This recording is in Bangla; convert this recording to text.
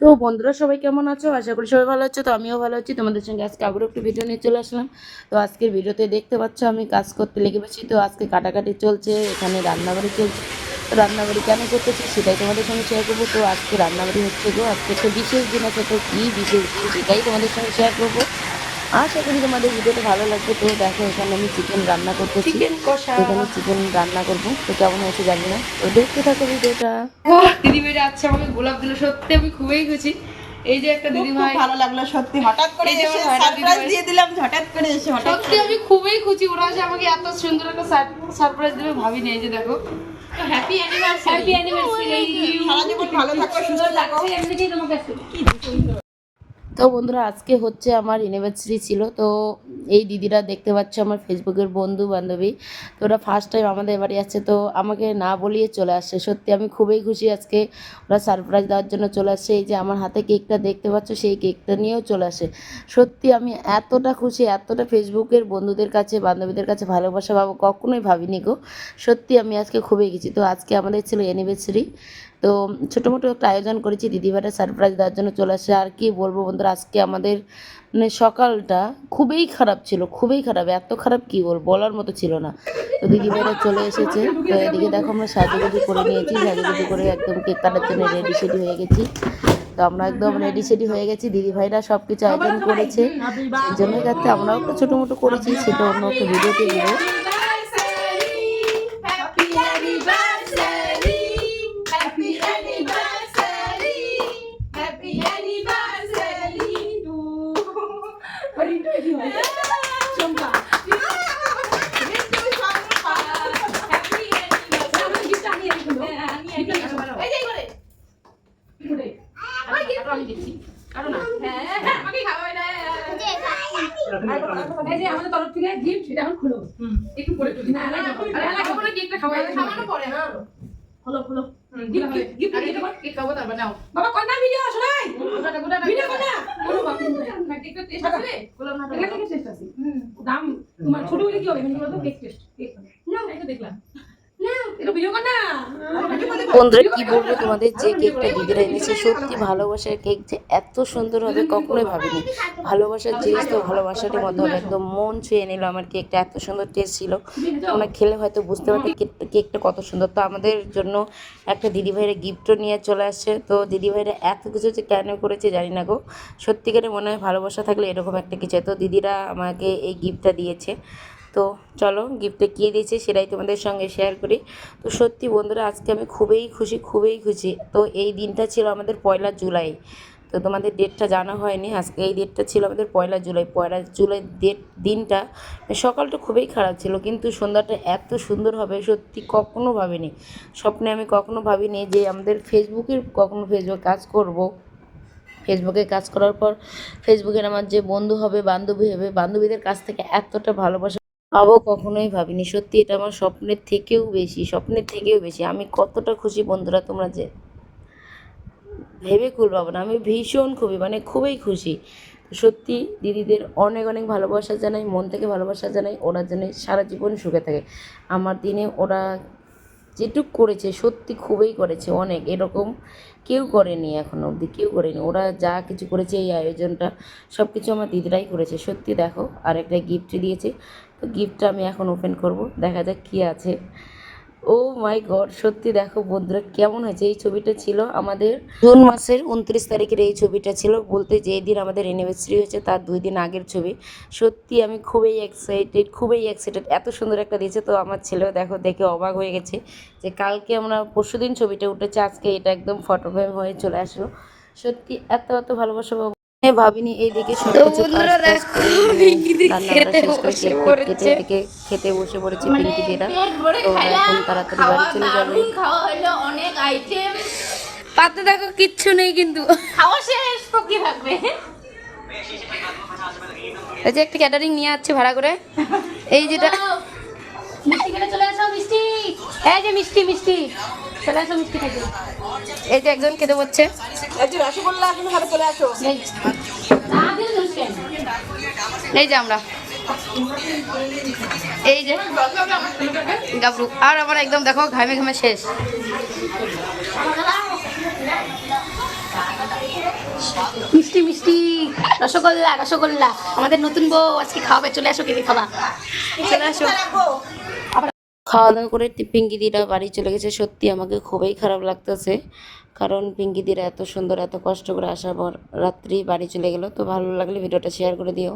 তো বন্ধুরা সবাই কেমন আছো? আশা করি সবাই ভালো আছো, তো আমিও ভালো আছি। তোমাদের সঙ্গে আজকে আবারও একটু ভিডিও নিয়ে চলে আসলাম। তো আজকের ভিডিওতে দেখতে পাচ্ছ আমি কাজ করতে লেগে পেয়েছি তো আজকে কাটাকাটি চলছে, এখানে রান্নাবাড়ি চলছে। রান্নাবাড়ি কেন করতেছি সেটাই তোমাদের সঙ্গে শেয়ার করব। তো আজকে রান্নাবাড়ি হচ্ছে গো, আজকে একটা বিশেষ দিন আছে, তো কী বিশেষ দিন সেটাই তোমাদের সঙ্গে শেয়ার করব। আশা করি তোমাদের ভিডিওটা ভালো লাগবে। তো দেখো এখানে আমি চিকেন রান্না করতেছি। চিকেন কষা। এখানে চিকেন রান্না করব। তো কেমন হয়েছে জানি না। তো দেখতে থাকো ভিডিওটা। ও দিদি ভাই আছে আমাকে গোলাপ দিল। সত্যি আমি খুবই খুশি। এই যে একটা দিদি খুব ভাই ভালো লাগল সত্যি। হঠাৎ করে এসে সারপ্রাইজ দিয়ে দিলাম হঠাৎ করে এসে হঠাৎ সত্যি আমি খুবই খুশি। ওরা যে আমাকে এত সুন্দর একটা সারপ্রাইজ দেবে ভাবিনি। এই যে দেখো। হ্যাপি অ্যানিভার্সারি হ্যাপি অ্যানিভার্সারি সারা জীবন ভালো থাকো সুস্থ থাকো। এমনিতেই তোমাকে তো বন্ধুরা, আজকে হচ্ছে আমার ইউনিভার্সিটি ছিল, তো এই দিদিরা দেখতে পাচ্ছ আমার ফেসবুকের বন্ধু বান্ধবী তো ওরা ফার্স্ট টাইম আমাদের বাড়ি আসছে, তো আমাকে না বলিয়ে চলে আসছে। সত্যি আমি খুবই খুশি আজকে ওরা সারপ্রাইজ দেওয়ার জন্য চলে আসছে। এই যে আমার হাতে কেকটা দেখতে পাচ্ছ, সেই কেকটা নিয়েও চলে আসে। সত্যি আমি এতটা খুশি, এতটা ফেসবুকের বন্ধুদের কাছে, বান্ধবীদের কাছে ভালোবাসা পাবো, কখনোই ভাবিনি গো। সত্যি আমি আজকে খুবই গেছি তো আজকে আমাদের ছিল অ্যানিভার্সারি তো ছোটো মোটো একটা আয়োজন করেছি দিদিভাইটা সারপ্রাইজ দেওয়ার জন্য চলে আসে। আর কি বলব বন্ধুরা, আজকে আমাদের মানে সকালটা খুবই খারাপ ছিল, খুবই খারাপ, এত খারাপ কি বল বলার মতো ছিল না। তো দিদিভাইরা চলে এসেছে, তো এদিকে দেখো আমরা সাজুগুজু করে নিয়েছি, সাজুগুজু করে একদম কেক কাটার জন্য রেডি সেডি হয়ে গেছি। তো আমরা একদম রেডি সেডি হয়ে গেছি, দিদিভাইরা সব কিছু আয়োজন করেছে। সেই জন্য যাতে আমরাও একটা ছোটো মোটো করেছি, সেটা অন্য একটা ভিডিওতে দিব। আমাদের তরফ থেকে গিফট সেটা এখন খুলো একটু পরে খুলি না খাওয়াই খাওয়ানো পরে হ্যাঁ আছে দাম তোমার ছোট হলে কি হবে দেখলাম না এটা ভিডিও কন্যা বন্ধুরা, কি বলব তোমাদের? যে কেকটা দিদিরা এনেছে, সত্যি ভালোবাসার কেক যে এত সুন্দর হবে, কখনোই ভাবিনি। ভালোবাসার জিনিস তো ভালোবাসারই মতো হবে। একদম মন ছুঁয়ে নিল আমার কেকটা। এত সুন্দর টেস্ট ছিল। তোমরা খেলে হয়তো বুঝতে পারতে কেকটা কত সুন্দর। তো আমাদের জন্য একটা দিদিভাইয়ের গিফটও নিয়ে চলে আসছে। তো দিদিভাইরা এত কিছু যে কেন করেছে জানি না গো। সত্যিকারে মনে হয় ভালোবাসা থাকলে এরকম একটা কিছু। তো দিদিরা আমাকে এই গিফটটা দিয়েছে। তো চলো গিফটে কী দিয়েছে সেটাই তোমাদের সঙ্গে শেয়ার করি। তো সত্যি বন্ধুরা, আজকে আমি খুবই খুশি খুবই খুশি। তো এই দিনটা ছিল আমাদের পয়লা জুলাই। তো তোমাদের ডেটটা জানা হয়নি, আজকে এই ডেটটা ছিল আমাদের পয়লা জুলাই। পয়লা জুলাই ডেট দিনটা সকালটা খুবই খারাপ ছিল, কিন্তু সন্ধ্যাটা এত সুন্দর হবে, সত্যি কখনো ভাবিনি। স্বপ্নে আমি কখনো ভাবিনি যে আমাদের ফেসবুকের কখনো ফেসবুক কাজ করব। ফেসবুকে কাজ করার পর, ফেসবুকের আমার যে বন্ধু হবে, বান্ধবী হবে, বান্ধবীদের কাছ থেকে এতটা ভালোবাসা পাবো কখনোই ভাবিনি। সত্যি এটা আমার স্বপ্নের থেকেও বেশি, স্বপ্নের থেকেও বেশি। আমি কতটা খুশি বন্ধুরা তোমরা যে ভেবে খুল পাবো না। আমি ভীষণ খুবই মানে খুবই খুশি। সত্যি দিদিদের অনেক অনেক ভালোবাসা জানাই, মন থেকে ভালোবাসা জানাই, ওরা যেন সারা জীবন সুখে থাকে। আমার দিনে ওরা যেটুক করেছে, সত্যি খুবই করেছে, অনেক। এরকম কেউ করেনি এখনও অবধি, কেউ করেনি। ওরা যা কিছু করেছে এই আয়োজনটা সব কিছু আমার দিদিরাই করেছে। সত্যি দেখো আর একটা গিফট দিয়েছে। তো গিফটটা আমি এখন ওপেন করব, দেখা যাক কী আছে। ও মাই গড, সত্যি দেখো বন্ধুরা কেমন হয়েছে? এই ছবিটা ছিল আমাদের জুন মাসের উনত্রিশ তারিখের এই ছবিটা ছিল। বলতে যেই দিন আমাদের অ্যানিভার্সারি হয়েছে, তার দুই দিন আগের ছবি। সত্যি আমি খুবই এক্সাইটেড খুবই এক্সাইটেড এত সুন্দর একটা দিয়েছে, তো আমার ছেলেও দেখো দেখে অবাক হয়ে গেছে যে কালকে আমরা পরশু দিন ছবিটা উঠেছে, আজকে এটা একদম ফটো ফ্রেম হয়ে চলে আসলো। সত্যি এত এত ভালোবাসা ভাবিনি এইদিকে খেতে বসে পড়েছে। এদিকে খেতে বসে পড়েছে পিঙ্কি দিরা তো এখন তাড়াতাড়ি বাড়ি চলে যাবে। খাওয়া হলো অনেক আইটেম পাতে দেখো কিচ্ছু নেই কিন্তু। খাওয়া শেষ তো কি থাকবে। এই যে একটা ক্যাটারিং নিয়ে যাচ্ছে ভাড়া করে। এই যেটা মিষ্টি চলে আসো মিষ্টি। এই যে মিষ্টি মিষ্টি। চলে আসো মিষ্টি এই যে একজন খেতে বসছে। এই যে। আমরা। এই যে। গাবরু। আর আমার একদম দেখো ঘামে ঘামে শেষ। মিষ্টি মিষ্টি। রসগোল্লা রসগোল্লা। আমাদের নতুন বউ আজকে খাওয়াবে। চলে আসো কে কে খাবা চলে আসো। খাওয়া দাওয়া করে পিঙ্কিদিরা বাড়ি চলে গেছে। সত্যি আমাকে খুবই খারাপ লাগতেছে। কারণ পিঙ্কিদিরা এত সুন্দর, এত কষ্ট করে আসার পর রাত্রি বাড়ি চলে গেল। তো ভালো লাগলে ভিডিওটা শেয়ার করে দিও।